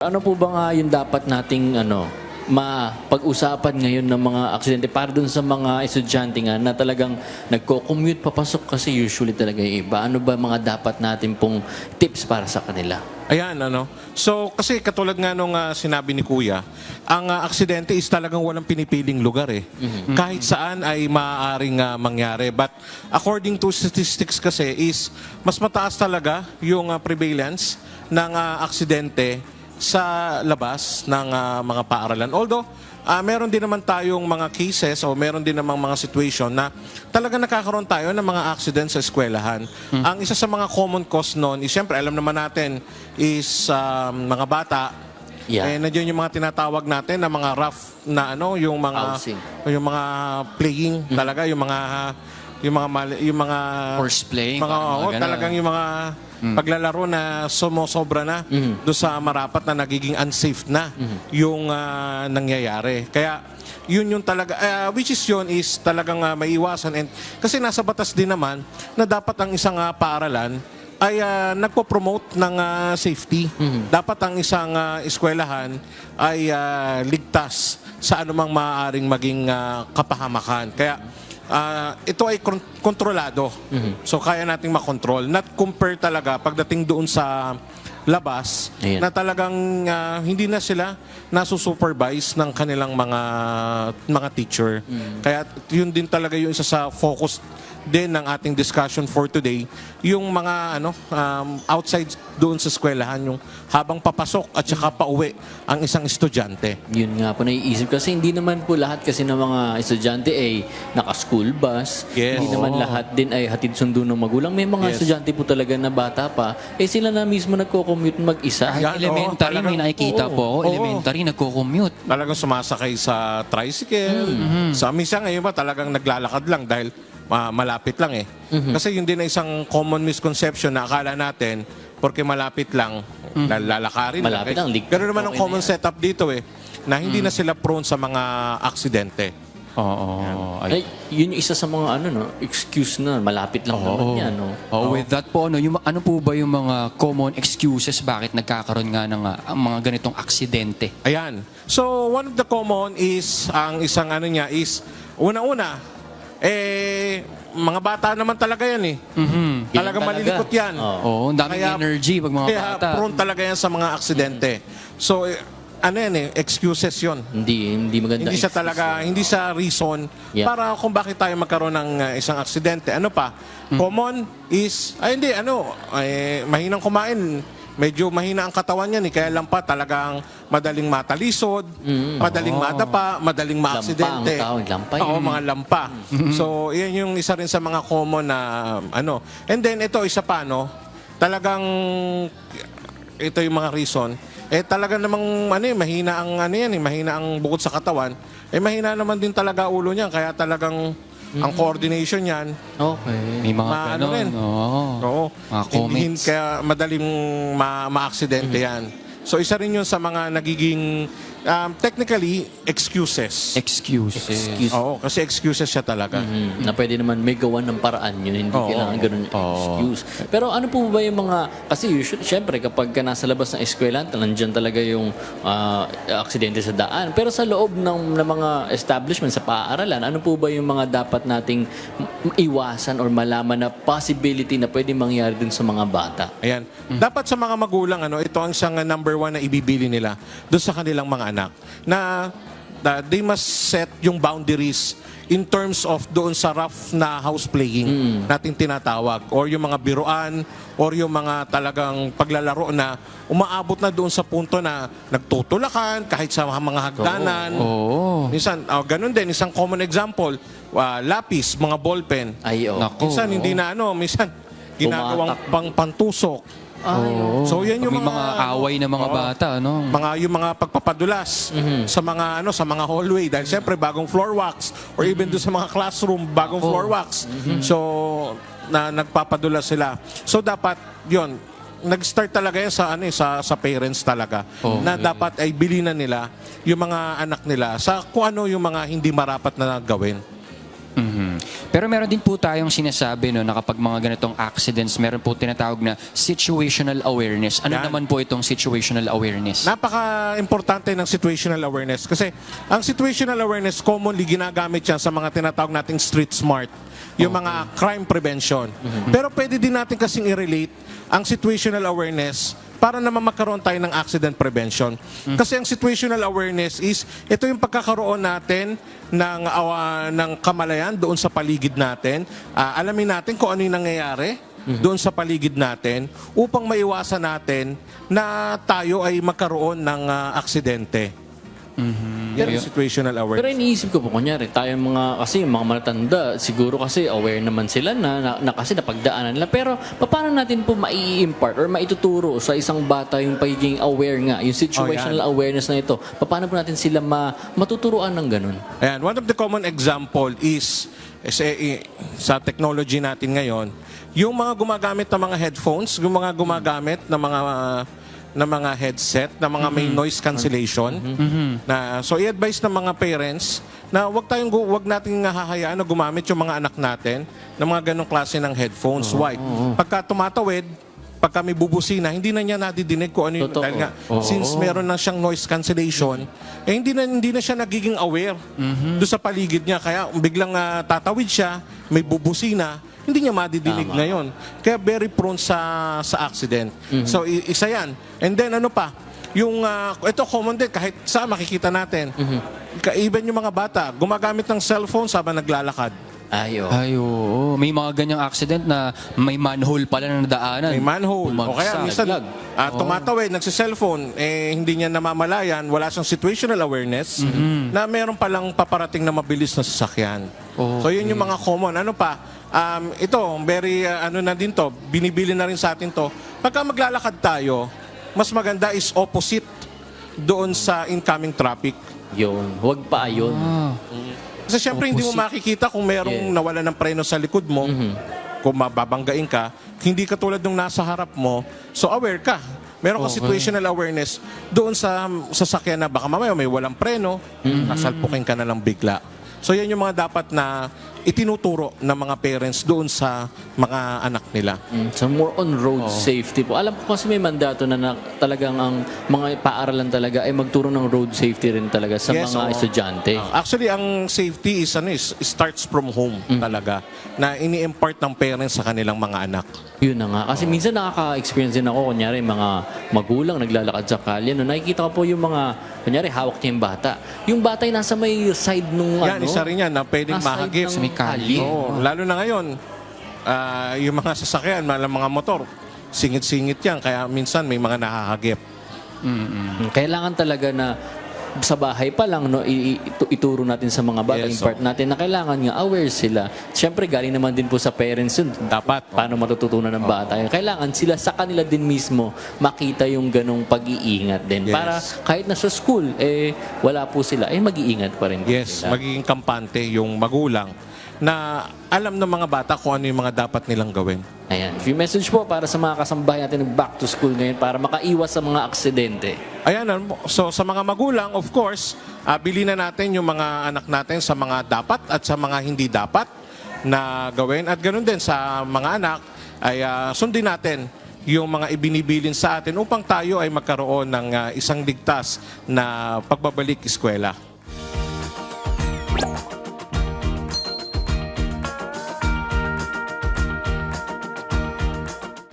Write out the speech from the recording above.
Ano po ba nga yung dapat nating ano, mapag-usapan ngayon ng mga aksidente para dun sa mga estudyante nga na talagang nagko-commute papasok kasi usually talaga yung iba. Ano ba mga dapat natin pong tips para sa kanila? Ayan, ano. So, kasi katulad nga nung ah, sinabi ni Kuya, ang ah, aksidente is talagang walang pinipiling lugar eh. Kahit saan ay maaaring ah, mangyari. But according to statistics kasi is mas mataas talaga yung ah, prevalence ng ah, aksidente sa labas ng ah, mga paaralan. Although, ah, meron din naman tayong mga cases o meron din namang mga situation na talaga nakakaroon tayo ng mga accidents sa eskwelahan. Ang isa sa mga common cause noon is, syempre, alam naman natin, is um, mga bata. Yeah. Eh, nandiyan yung mga tinatawag natin na mga rough na ano, yung mga Housing. yung mga playing talaga, yung mga yung mga mali- yung mga Horse playing, mga, parang mga oo, ganun. talagang yung mga paglalaro na sumosobra na do sa marapat na nagiging unsafe na yung ah, nangyayari. Kaya yun yung talaga ah, which is yun is talagang ah, maiwasan and kasi nasa batas din naman na dapat ang isang ah, paaralan ay ah, nagpo-promote ng ah, safety. Dapat ang isang ah, eskwelahan ay ah, ligtas sa anumang maaaring maging ah, kapahamakan. Kaya Ah, ito ay kon- kontrolado. So kaya nating makontrol. Not compare talaga pagdating doon sa labas Ayan. na talagang ah, hindi na sila nasusupervise ng kanilang mga mga teacher. Kaya yun din talaga yung isa sa focus din ng ating discussion for today, yung mga ano um, outside doon sa eskwelahan, yung habang papasok at saka pauwi ang isang estudyante. Yun nga po naiisip kasi hindi naman po lahat kasi ng mga estudyante ay naka-school bus. Yes. Hindi naman lahat din ay hatid sundo ng magulang. May mga Yes. estudyante po talaga na bata pa, eh sila na mismo nagko-commute mag-isa. Yan, elementary, oo, may talagang- nakikita oo, po ako. oo. Elementary, nagko-commute. talagang sumasakay sa tricycle. Sa minsan ngayon ba talagang naglalakad lang dahil malapit lang eh. Kasi yun din ay isang common misconception na akala natin porque malapit lang, lalakarin Malapit lang, ligtas. Pero naman ang Okay na common yan. setup dito eh, na hindi na sila prone sa mga aksidente. Oo. Ay, yun yung isa sa mga ano no, excuse na malapit lang naman yan, no. Oh, with that po, ano, yung, ano po ba yung mga common excuses bakit nagkakaroon nga ng ah, mga ganitong aksidente? Ayan. So, one of the common is, ang isang ano niya is, una-una, eh, mga bata naman talaga yan eh. Mhm. Talagang talaga. malilikot yan. Oo. Oo, ang daming Kaya- energy pag mga Kaya bata. prone talaga yan sa mga aksidente. So, eh, ano yan eh, excuses yon. Hindi hindi maganda. Hindi siya excuse talaga, hindi siya reason Yeah. para kung bakit tayo magkaroon ng uh, isang aksidente. Ano pa? Hmm. Common is, ay hindi, ano, ay, mahinang kumain. Medyo mahina ang katawan niyan eh. Kaya lang pa talagang madaling matalisod, madaling madapa, madaling maaksidente. Tawag, lampa Oo, mga lampa. So, yan yung isa rin sa mga common na ano. And then, ito, isa pa, no? Talagang, ito yung mga reason. Eh, talaga namang, ano eh, mahina ang, ano yan eh, mahina ang bukod sa katawan. Eh, mahina naman din talaga ulo niya. Kaya talagang, ang coordination niyan, Okay. May mga Ma- ano rin. Oo. Oo. Mga comments. Kaya madaling ma- ma-aksidente yan. So isa rin yun sa mga nagiging um, technically excuses. Excuses. Excuse. Oo, kasi excuses siya talaga. Mhm. Na pwede naman may gawan ng paraan yun, hindi Oo. kailangan ganun yung excuse. Pero ano po ba yung mga, kasi usually, syempre kapag ka nasa labas ng eskwela, nandiyan talaga yung ah, aksidente sa daan. Pero sa loob ng, ng mga establishment, sa paaralan, ano po ba yung mga dapat nating m- iwasan or malaman na possibility na pwede mangyari dun sa mga bata? Ayan. Dapat sa mga magulang, ano, ito ang isang uh, number one na ibibili nila doon sa kanilang mga anak. Na, na they must set yung boundaries in terms of doon sa rough na house playing nating tinatawag or yung mga biruan or yung mga talagang paglalaro na umaabot na doon sa punto na nagtutulakan kahit sa mga hagdanan. Oo. Minsan, oh, ganun din, isang common example, ah, lapis, mga ballpen. Ay, oh. Naku. Minsan hindi na ano, minsan ginagawang pang pantusok. Oo. So, yan yung may mga, mga, away ng mga Oo. bata, no? Mga yung mga pagpapadulas sa mga ano sa mga hallway dahil siyempre bagong floor wax or even doon sa mga classroom bagong floor wax. So na nagpapadulas sila. So dapat 'yon nag-start talaga yan sa ano eh, sa sa parents talaga na dapat ay bilinan nila yung mga anak nila sa kung ano yung mga hindi marapat na gawin. Mhm. Pero meron din po tayong sinasabi no, na kapag mga ganitong accidents, meron po tinatawag na situational awareness. Ano Yan. naman po itong situational awareness? Napaka-importante ng situational awareness kasi ang situational awareness commonly ginagamit yan sa mga tinatawag nating street smart, yung mga crime prevention. Pero pwede din natin kasing i-relate ang situational awareness para naman magkaroon tayo ng accident prevention. Kasi ang situational awareness is ito yung pagkakaroon natin ng awa, ng kamalayan doon sa paligid natin. Ah, alamin natin kung ano yung nangyayari doon sa paligid natin upang maiwasan natin na tayo ay magkaroon ng ah, aksidente. Yan ang situational Pero awareness. iniisip ko po, kunyari, tayong mga, kasi yung mga matatanda, siguro kasi aware naman sila na, na, na kasi napagdaanan nila. Pero paano natin po mai-impart or maituturo sa isang bata yung pagiging aware nga, yung situational awareness na ito? Paano po natin sila ma, matuturuan ng ganun? Ayan, one of the common example is, is eh, eh, sa technology natin ngayon, yung mga gumagamit ng mga headphones, yung mga gumagamit ng mga na mga headset, na mga may noise cancellation. Na so i-advise ng mga parents na wag tayong gu- wag nating hahayaan na gumamit yung mga anak natin ng mga ganong klase ng headphones. Why? Pagka tumatawid, pagka may bubusina, hindi na niya nadidinig kung ano yung Totoo. dahil nga Oo. since meron na siyang noise cancellation, eh hindi na hindi na siya nagiging aware doon sa paligid niya kaya biglang ah, tatawid siya, may bubusina, hindi niya madidinig Tama. ngayon. Kaya very prone sa sa accident. So i- isa 'yan. And then ano pa? Yung ah, ito common din kahit sa makikita natin. Ka- Even yung mga bata gumagamit ng cellphone habang naglalakad. Ayo. Ay, oo. May mga ganyang accident na may manhole pala na nadaanan. May manhole. O kaya Bumagsak. minsan ah, tumatawid, nagsiselfone, eh, hindi niya namamalayan, wala siyang situational awareness na meron palang paparating na mabilis na sasakyan. So yun yung mga common. Ano pa? Um, ito, very ah, ano na din to, binibili na rin sa atin to. Pagka maglalakad tayo, mas maganda is opposite doon sa incoming traffic. Yun. Huwag pa ayon. Ah. Kasi syempre hindi mo makikita kung merong Yeah. nawala ng preno sa likod mo, kung mababanggain ka, hindi ka tulad nung nasa harap mo, so aware ka. Meron ka situational awareness doon sa sasakyan na baka mamaya may walang preno, nasalpukin ka na lang bigla. So yan yung mga dapat na itinuturo ng mga parents doon sa mga anak nila. Mm, So more on road safety po. Alam ko kasi may mandato na, na talagang ang mga paaralan talaga ay magturo ng road safety rin talaga sa Yes, mga oo. estudyante. Ah, Actually, ang safety is ano is starts from home talaga na ini-impart ng parents sa kanilang mga anak. Yun na nga. Kasi minsan nakaka-experience din ako, kunyari mga magulang naglalakad sa kalye. No, nakikita ko po yung mga, kunyari hawak niya yung bata. Yung bata ay nasa may side nung Yan, ano. isa rin yan na pwedeng nasa side mahagip. ng may kalye. Oo, lalo na ngayon, ah, yung mga sasakyan, mga, mga motor, singit-singit yan. Kaya minsan may mga nahahagip. Mm, Kailangan talaga na sa bahay pa lang no i- i- itu- ituro natin sa mga bata Yes, impart natin na kailangan nga aware sila. Siyempre galing naman din po sa parents yun. Dapat. Paano matututunan ng bata yun. Kailangan sila sa kanila din mismo makita yung ganong pag-iingat din. Yes. Para kahit na sa school, eh, wala po sila, eh mag-iingat pa rin po Yes, sila. magiging kampante yung magulang na alam ng mga bata kung ano yung mga dapat nilang gawin. Ayan. Few message po para sa mga kasambahay natin ng back to school ngayon para makaiwas sa mga aksidente. Ayan, ano, so sa mga magulang, of course, uh, bilhin na natin yung mga anak natin sa mga dapat at sa mga hindi dapat na gawin. At ganoon din sa mga anak, ay ah, sundin natin yung mga ibinibilin sa atin upang tayo ay magkaroon ng ah, isang ligtas na pagbabalik eskwela.